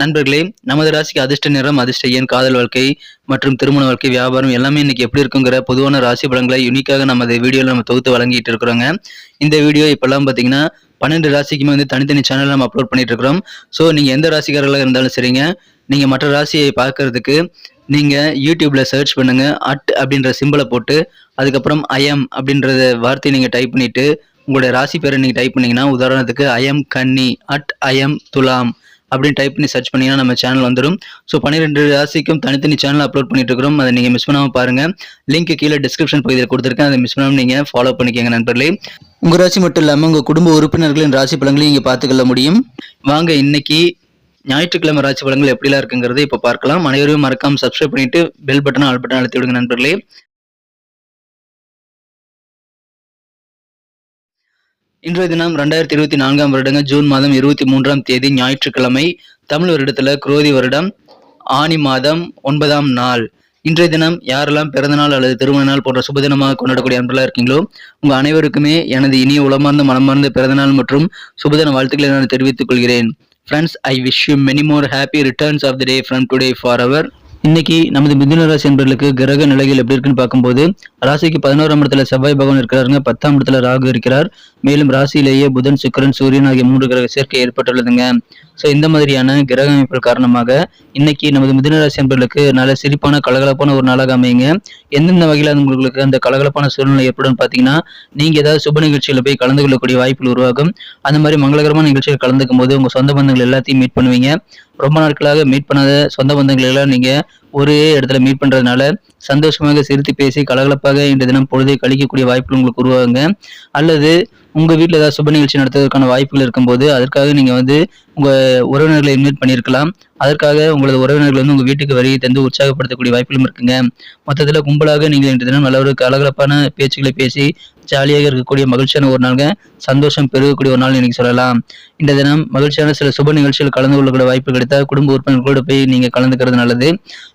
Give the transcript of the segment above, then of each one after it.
நண்பர்களே நமது ராசிக்கு அதிர்ஷ்ட நிறம் அதிர்ஷ்ட எண் காதல் வாழ்க்கை மற்றும் திருமண வாழ்க்கை வியாபாரம் எல்லாமே இன்னைக்கு எப்படி இருக்குங்கிற பொதுவான ராசி பலன்களை யூனிக்காக நம்ம வீடியோவில் நம்ம தொகுத்து வழங்கிட்டு இருக்கிறோங்க. இந்த வீடியோ இப்போல்லாம் பார்த்தீங்கன்னா பன்னெண்டு ராசிக்குமே வந்து தனித்தனி சேனல் நம்ம அப்லோட் பண்ணிட்டு இருக்கிறோம். ஸோ நீங்கள் எந்த ராசிக்காரர்களாக இருந்தாலும் சரிங்க. நீங்கள் மற்ற ராசியை பார்க்கறதுக்கு நீங்கள் யூடியூப்பில் சர்ச் பண்ணுங்கள் அட் அப்படின்ற சிம்பிளை போட்டு அதுக்கப்புறம் ஐஎம் அப்படின்றத வார்த்தையை நீங்கள் டைப் பண்ணிவிட்டு உங்களுடைய ராசி பேரை நீங்கள் டைப் பண்ணிங்கன்னா உதாரணத்துக்கு ஐஎம் கன்னி அட் ஐஎம் துலாம். அப்படின்னு டைப் பண்ணி சர்ச் பண்ணீங்கன்னா நம்ம சேனல் வந்துடும் ஸோ பன்னிரெண்டு ராசிக்கும் தனித்தனி சேனல் அப்லோட் பண்ணிட்டு இருக்கிறோம் அதை நீங்கள் மிஸ் பண்ணாமல் பாருங்க. லிங்க் கீழே டிஸ்கிரிப்ஷன் பகுதியில் கொடுத்துருக்கேன். அதை மிஸ் பண்ணாமல் நீங்கள் ஃபாலோ பண்ணிக்கோங்க நண்பர்களே. உங்கள் ராசி மட்டும் இல்லாமல் உங்கள் குடும்ப உறுப்பினர்களின் ராசி பலன்களையும் இங்கே பார்த்துக்கொள்ள முடியும். வாங்க இன்னைக்கு ஞாயிற்றுக்கிழமை ராசி பலன்கள் எப்படிலாம் இருக்குங்கிறத இப்போ பார்க்கலாம். அனைவரும் மறக்காமல் சப்ஸ்கிரைப் பண்ணிட்டு பெல் பட்டன் ஆல் பட்டன் அழுத்தி விடுங்க நண்பர்களே. இன்றைய தினம் ரெண்டாயிரத்தி இருபத்தி நான்காம் வருடங்க ஜூன் மாதம் இருபத்தி மூன்றாம் தேதி ஞாயிற்றுக்கிழமை தமிழ் வருடத்துல குரோதி வருடம் ஆனி மாதம் ஒன்பதாம் நாள். இன்றைய தினம் யாரெல்லாம் பிறந்தநாள் அல்லது திருமண நாள் போன்ற சுபதினமாக கொண்டாடக்கூடிய அன்பெல்லாம் இருக்கீங்களோ உங்க அனைவருக்குமே எனது இனிய உளமார்ந்த மனமார்ந்த பிறந்தநாள் மற்றும் சுபதின வாழ்த்துக்களை நான் தெரிவித்துக் கொள்கிறேன். Friends I wish you many more happy returns of the day from today for our இன்னைக்கு நமது மிதுன ராசி என்பர்களுக்கு கிரக நிலைகள் எப்படி இருக்குன்னு பார்க்கும்போது ராசிக்கு பதினோராம் இடத்துல செவ்வாய் பகவான் இருக்கிறாருங்க பத்தாம் இடத்துல ராகு இருக்கிறார். மேலும் ராசியிலேயே புதன் சுக்கிரன் சூரியன் ஆகிய மூன்று கிரக சேர்க்கை ஏற்பட்டுள்ளதுங்க. ஸோ இந்த மாதிரியான கிரக அமைப்புகள் காரணமாக இன்னைக்கு நமது மிதுன ராசி என்பர்களுக்கு நல்ல சிரிப்பான கலகலப்பான ஒரு நாளாக அமையுங்க. எந்தெந்த வகையில் உங்களுக்கு அந்த கலகலப்பான சூழ்நிலை ஏற்படும் பார்த்தீங்கன்னா நீங்க ஏதாவது சுப நிகழ்ச்சியில் போய் கலந்து கொள்ளக்கூடிய வாய்ப்புகள் உருவாகும். அந்த மாதிரி மங்களகரமான நிகழ்ச்சிகள் கலந்துக்கும் போது உங்க சொந்த பந்தங்கள் எல்லாத்தையும் மீட் பண்ணுவீங்க. ரொம்ப நாட்களாக மீட் பண்ணாத சொந்த பந்தங்களெல்லாம் நீங்கள் ஒரே இடத்துல மீட் பண்ணுறதுனால சந்தோஷமாக சிரித்து பேசி கலகலப்பாக இந்த தினம் பொழுதை கழிக்கக்கூடிய வாய்ப்புகள் உங்களுக்கு உருவாகுங்க. அல்லது உங்கள் வீட்டில் ஏதாவது சுப நிகழ்ச்சி நடத்துவதற்கான வாய்ப்புகள் இருக்கும்போது அதற்காக நீங்கள் வந்து உங்கள் உறவினர்களை இன்வைட் பண்ணியிருக்கலாம். அதற்காக உங்களது உறவினர்கள் வந்து உங்கள் வீட்டுக்கு வருகை தந்து உற்சாகப்படுத்தக்கூடிய வாய்ப்புகளும் இருக்குங்க. மொத்தத்தில் கும்பலாக நீங்கள் இன்று தினம் நல்ல ஒரு கலகலப்பான பேச்சுக்களை பேசி ஜாலியாக இருக்கக்கூடிய மகிழ்ச்சியான ஒரு நாளுங்க. சந்தோஷம் பெருகக்கூடிய ஒரு நாள் இன்னைக்கு சொல்லலாம். இந்த தினம் மகிழ்ச்சியான சில சுப நிகழ்ச்சிகள் கலந்து கொள்ளக்கூடிய வாய்ப்பு கிடைத்தா குடும்ப உறுப்பினர்களோடு போய் நீங்க கலந்துக்கிறது நல்லது.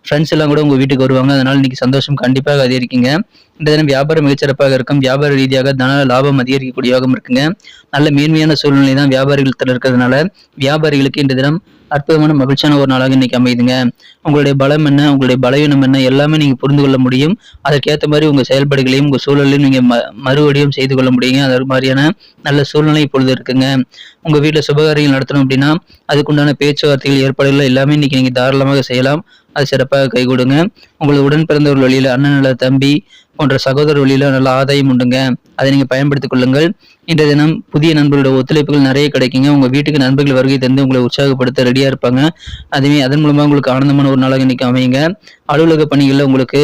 ஃப்ரெண்ட்ஸ் எல்லாம் கூட உங்க வீட்டுக்கு வருவாங்க. அதனால இன்னைக்கு சந்தோஷம் கண்டிப்பாக அதிகரிக்குங்க. இந்த தினம் வியாபாரம் மிகச்சிறப்பாக இருக்கும். வியாபார ரீதியாக தன லாபம் அதிகரிக்கக்கூடிய யோகம் இருக்குங்க. நல்ல மேன்மையான சூழ்நிலை தான் வியாபாரிகள் இருக்கிறதுனால வியாபாரிகளுக்கு இந்த தினம் அற்புதமான மகிழ்ச்சியான ஒரு நாளாக இன்னைக்கு அமையுதுங்க. உங்களுடைய பலம் என்ன உங்களுடைய பலவீனம் என்ன எல்லாமே நீங்க புரிந்து கொள்ள முடியும். அதற்கேற்ற மாதிரி உங்க செயல்பாடுகளையும் உங்க சூழலையும் நீங்க ம மறுபடியும் செய்து கொள்ள முடியுங்க. அது மாதிரியான நல்ல சூழ்நிலை இப்பொழுது இருக்குங்க. உங்க வீட்டுல சுபகாரியங்கள் நடத்தணும் அப்படின்னா அதுக்குண்டான பேச்சுவார்த்தைகள் ஏற்பாடுகள் எல்லாமே இன்னைக்கு நீங்க தாராளமாக செய்யலாம். அது சிறப்பாக கை கொடுங்க உங்களது உடன் ஒரு வழியில அண்ணன் நல்ல தம்பி போன்ற சகோதர வழியில நல்ல ஆதாயம் உண்டுங்க. அதை நீங்க பயன்படுத்திக் கொள்ளுங்கள். இன்றைய தினம் புதிய நண்பர்களோட ஒத்துழைப்புகள் நிறைய கிடைக்குங்க. உங்க வீட்டுக்கு நண்பர்கள் வருகை தந்து உங்களை உற்சாகப்படுத்த ரெடியா இருப்பாங்க. அதுவே அதன் மூலமா உங்களுக்கு ஆனந்தமான ஒரு நாளாக இன்னைக்கு அமையுங்க. அலுவலக பணிகள்ல உங்களுக்கு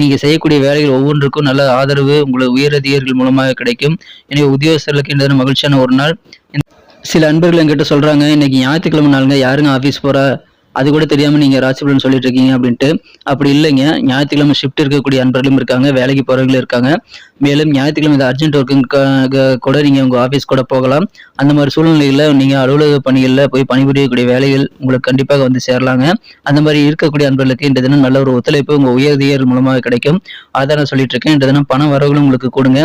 நீங்க செய்யக்கூடிய வேலைகள் ஒவ்வொன்றுக்கும் நல்ல ஆதரவு உங்களுக்கு உயர் அதிகாரிகள் மூலமாக கிடைக்கும். எனவே உத்தியோகஸ்தர்களுக்கு இன்றைய மகிழ்ச்சியான ஒரு நாள். சில அன்பர்கள் என்கிட்ட சொல்றாங்க இன்னைக்கு ஞாயிற்றுக்கிழமை நாளுங்க. யாருங்க ஆபீஸ் போறா? அது கூட தெரியாம நீங்க ராசிபலன் சொல்லிட்டு இருக்கீங்க அப்படின்ட்டு. அப்படி இல்லைங்க. ஞாயிற்றுக்கிழமை ஷிஃப்ட் இருக்கக்கூடிய அன்பர்களும் இருக்காங்க. வேலைக்கு போறவங்களும் இருக்காங்க. மேலும் ஞாயிற்றுக்கிழமை இந்த அர்ஜென்ட் ஒர்க்கு கூட நீங்க உங்க ஆபீஸ் கூட போகலாம். அந்த மாதிரி சூழ்நிலையில நீங்க அலுவலக பணிகள்ல போய் பணிபுரியக்கூடிய வேலைகள் உங்களுக்கு கண்டிப்பாக வந்து சேரலாங்க. அந்த மாதிரி இருக்கக்கூடிய அன்பர்களுக்கு இந்த தினம் நல்ல ஒரு ஒத்துழைப்பு உங்க உயர்தியர் மூலமாக கிடைக்கும். அதான் நான் சொல்லிட்டு இருக்கேன் இந்த தினம் பண வரவுகளும் உங்களுக்கு கொடுங்க.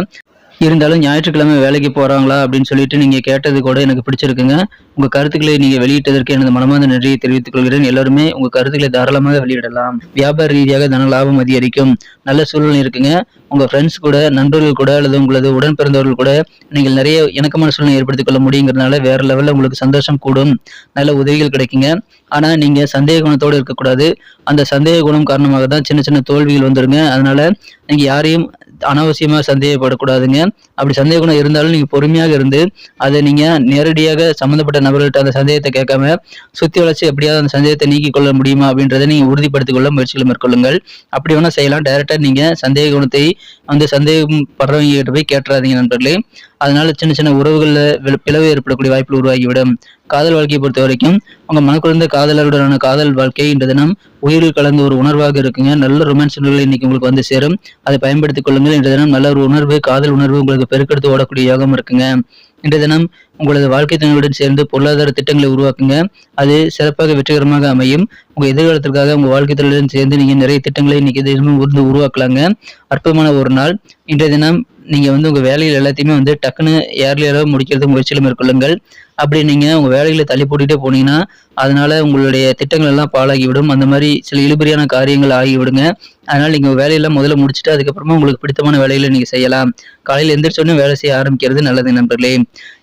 இருந்தாலும் ஞாயிற்றுக்கிழமை வேலைக்கு போறாங்களா அப்படின்னு சொல்லிட்டு நீங்க கேட்டது கூட எனக்கு பிடிச்சிருக்குங்க. உங்க கருத்துக்களை நீங்க வெளியிட்டதற்கு எனது மனமார்ந்த நன்றியை தெரிவித்துக் கொள்கிறேன். எல்லாருமே உங்க கருத்துக்களை தாராளமாக வெளியிடலாம். வியாபார ரீதியாக தன லாபம் அதிகரிக்கும். நல்ல சூழ்நிலை இருக்குங்க. உங்க ஃப்ரெண்ட்ஸ் கூட நண்பர்கள் கூட அல்லது உங்களது உடன் பிறந்தவர்கள் கூட நீங்கள் நிறைய இணக்கமான சூழ்நிலை ஏற்படுத்திக் கொள்ள முடியுங்கிறதுனால வேற லெவல்ல உங்களுக்கு சந்தோஷம் கூடும். நல்ல உதவிகள் கிடைக்குங்க. ஆனா நீங்க சந்தேக குணத்தோடு இருக்கக்கூடாது. அந்த சந்தேக குணம் காரணமாக தான் சின்ன சின்ன தோல்விகள் வந்துருங்க. அதனால நீங்க யாரையும் அனாவசியமாக சந்தேகப்படக்கூடாதுங்க. அப்படி சந்தேக குணம் இருந்தாலும் நீங்கள் பொறுமையாக இருந்து அதை நீங்கள் நேரடியாக சம்மந்தப்பட்ட நபர்கள்ட்ட அந்த சந்தேகத்தை கேட்காம சுற்றி வளர்ச்சி எப்படியாவது அந்த சந்தேகத்தை நீக்கிக் கொள்ள முடியுமா அப்படின்றத நீங்கள் உறுதிப்படுத்திக் கொள்ள முயற்சிகளை மேற்கொள்ளுங்கள். அப்படி வேணால் செய்யலாம். டைரெக்டாக நீங்கள் சந்தேக குணத்தை வந்து சந்தேகம் படுறவங்க கிட்ட போய் கேட்டுறாதீங்க நண்பர்களே. அதனால சின்ன சின்ன உறவுகளில் பிளவு ஏற்படக்கூடிய வாய்ப்புகள் உருவாகிவிடும். காதல் வாழ்க்கையை பொறுத்த வரைக்கும் உங்க மனக்குழந்த காதலருடனான காதல் வாழ்க்கை இன்ற தினம் உயிரில் கலந்த ஒரு உணர்வாக இருக்குங்க. நல்ல ரொமான்ஸ் உணர்வுகள் இன்னைக்கு உங்களுக்கு வந்து சேரும். அதை பயன்படுத்திக் கொள்ளுங்கள். இன்ற தினம் நல்ல ஒரு உணர்வு காதல் உணர்வு உங்களுக்கு பெருக்கெடுத்து ஓடக்கூடிய யோகம் இருக்குங்க. இன்றைய தினம் உங்களது வாழ்க்கை துணையுடன் சேர்ந்து பொருளாதார திட்டங்களை உருவாக்குங்க. அது சிறப்பாக வெற்றிகரமாக அமையும். உங்க எதிர்காலத்திற்காக உங்க வாழ்க்கை துணையுடன் சேர்ந்து நீங்க நிறைய திட்டங்களை இன்னைக்கு தினமும் உருந்து உருவாக்கலாங்க. அற்புதமான ஒரு நாள். இன்றைய தினம் நீங்கள் வந்து உங்கள் வேலையில் எல்லாத்தையுமே வந்து டக்குன்னு ஏர்லியராக முடிக்கிறது முயற்சியில் மேற்கொள்ளுங்கள். அப்படி நீங்கள் உங்கள் வேலைகளை தள்ளி போட்டுகிட்டே போனீங்கன்னா அதனால உங்களுடைய திட்டங்கள் எல்லாம் பாழாகிவிடும். அந்த மாதிரி சில இழுபறியான காரியங்கள் ஆகிவிடுங்க. அதனால் நீங்கள் வேலையெல்லாம் முதல்ல முடிச்சுட்டு அதுக்கப்புறமா உங்களுக்கு பிடித்தமான வேலைகளை நீங்கள் செய்யலாம். காலையில் எந்திரிச்சோடனே வேலை செய்ய ஆரம்பிக்கிறது நல்லது நண்பர்களே.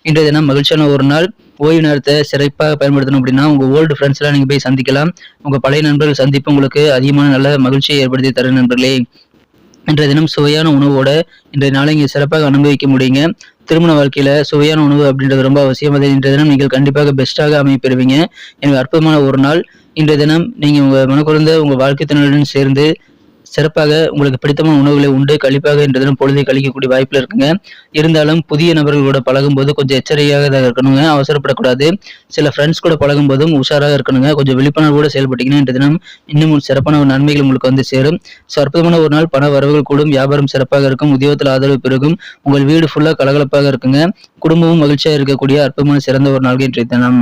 இன்றைய தினம் மகிழ்ச்சியான ஒரு நாள். ஓய்வு நேரத்தை சிறப்பாக பயன்படுத்தணும் அப்படின்னா உங்கள் ஓல்டு ஃப்ரெண்ட்ஸ் எல்லாம் போய் சந்திக்கலாம். உங்கள் பழைய நண்பர்கள் சந்திப்பு உங்களுக்கு அதிகமான நல்ல மகிழ்ச்சியை ஏற்படுத்தி தரும் நண்பர்களே. இன்றைய தினம் சுவையான உணவோட இன்றைய நாளை இங்கே சிறப்பாக அனுபவிக்க முடியுங்க. திருமண வாழ்க்கையில சுவையான உணவு அப்படின்றது ரொம்ப அவசியம். அதை இன்றைய தினம் நீங்கள் கண்டிப்பாக பெஸ்ட்டாக அமைப்பெறுவீங்க. எனவே எனக்கு அற்புதமான ஒரு நாள். இன்றைய தினம் நீங்கள் உங்கள் மனக்குறந்த உங்கள் வாழ்க்கை தினருடன் சேர்ந்து சிறப்பாக உங்களுக்கு பிடித்தமான உணவுகளை உண்டு கழிப்பாக இன்றைய தினம் பொழுதை கழிக்கக்கூடிய வாய்ப்புல இருக்குங்க. இருந்தாலும் புதிய நபர்களோட பழகும்போது கொஞ்சம் எச்சரிக்கையாக தான் இருக்கணுங்க. அவசரப்படக்கூடாது. சில ஃப்ரெண்ட்ஸ் கூட பழகும் போதும் உஷாராக இருக்கணுங்க. கொஞ்சம் விழிப்புணர்வோட செயல்பட்டீங்கன்னா இன்றைய தினம் இன்னும் ஒரு சிறப்பான ஒரு நன்மைகள் உங்களுக்கு வந்து சேரும். ஸோ அற்புதமான ஒரு நாள். பண வரவுகள் கூடும். வியாபாரம் சிறப்பாக இருக்கும். உத்தியோகத்தில் ஆதரவு பெருகும். உங்கள் வீடு ஃபுல்லாக கலகலப்பாக இருக்குங்க. குடும்பமும் மகிழ்ச்சியாக இருக்கக்கூடிய அற்புதமான சிறந்த ஒரு நாள் இன்றைய தினம்.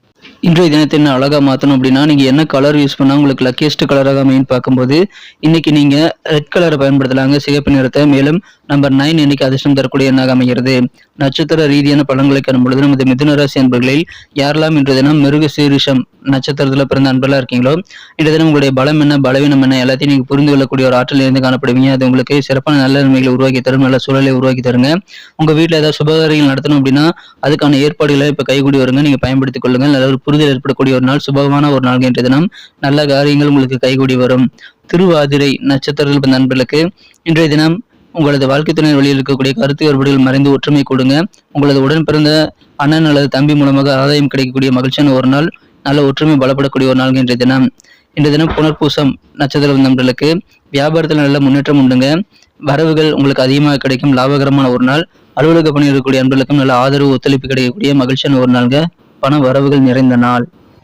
இன்றைய தினத்தை என்ன அழகாக மாற்றணும் அப்படின்னா நீங்கள் என்ன கலர் யூஸ் பண்ணால் உங்களுக்கு லக்கியஸ்ட் கலராக மெயின் பார்க்கும்போது இன்னைக்கு நீங்கள் ரெட் கலரை பயன்படுத்தலாங்க சிகப்பு நிறத்தை. மேலும் நம்பர் நைன் இன்னைக்கு அதிர்ஷ்டம் தரக்கூடிய எண்ணாக அமைகிறது. நட்சத்திர ரீதியான பலன்களை காணும் பொழுது நமது மிதுன ராசி அன்பர்களில் யாரெல்லாம் இன்றைய தினம் மிருக சீரிஷம் நட்சத்திரத்தில் பிறந்த அன்பெல்லாம் இருக்கீங்களோ இன்றைய தினம் உங்களுடைய பலம் என்ன பலவீனம் என்ன எல்லாத்தையும் நீங்கள் புரிந்து கொள்ளக்கூடிய ஒரு ஆற்றல் இருந்து காணப்படுவீங்க. அது உங்களுக்கு சிறப்பான நல்ல நன்மைகளை உருவாக்கி தரும் நல்ல சூழலை உருவாக்கி தருங்க. உங்கள் வீட்டில் ஏதாவது சுபகாரியங்கள் நடத்தணும் அப்படின்னா அதுக்கான ஏற்பாடுகளை இப்போ கைகூடி வருங்க. நீங்கள் பயன்படுத்திக் கொள்ளுங்கள் நல்ல ஒரு புரிதல் ஏற்படக்கூடிய ஒரு நாள் சுபகமான ஒரு நாள் என்ற தினம். நல்ல காரியங்கள் உங்களுக்கு கைகூடி வரும். திருவாதிரை நட்சத்திரத்தில் பிறந்த நண்பர்களுக்கு இன்றைய தினம் உங்களது வாழ்க்கை துணை வழியில் இருக்கக்கூடிய கருத்து வேறுபாடுகள் மறைந்து ஒற்றுமை கொடுங்க. உங்களது உடன் பிறந்த அண்ணன் அல்லது தம்பி மூலமாக ஆதாயம் கிடைக்கக்கூடிய மகிழ்ச்சியான ஒரு நாள் நல்ல ஒற்றுமை பலப்படக்கூடிய ஒரு நாள் இன்றைய தினம். இன்றைய தினம் புனர்பூசம் நட்சத்திரம் நண்பர்களுக்கு வியாபாரத்தில் நல்ல முன்னேற்றம் உண்டுங்க. வரவுகள் உங்களுக்கு அதிகமாக கிடைக்கும் லாபகரமான ஒரு நாள். அலுவலக பணி இருக்கக்கூடிய அன்பர்களுக்கும் நல்ல ஆதரவு ஒத்துழைப்பு கிடைக்கக்கூடிய மகிழ்ச்சியான ஒரு நாளுங்க. பண வரவுகள் நிறைந்த நாள்.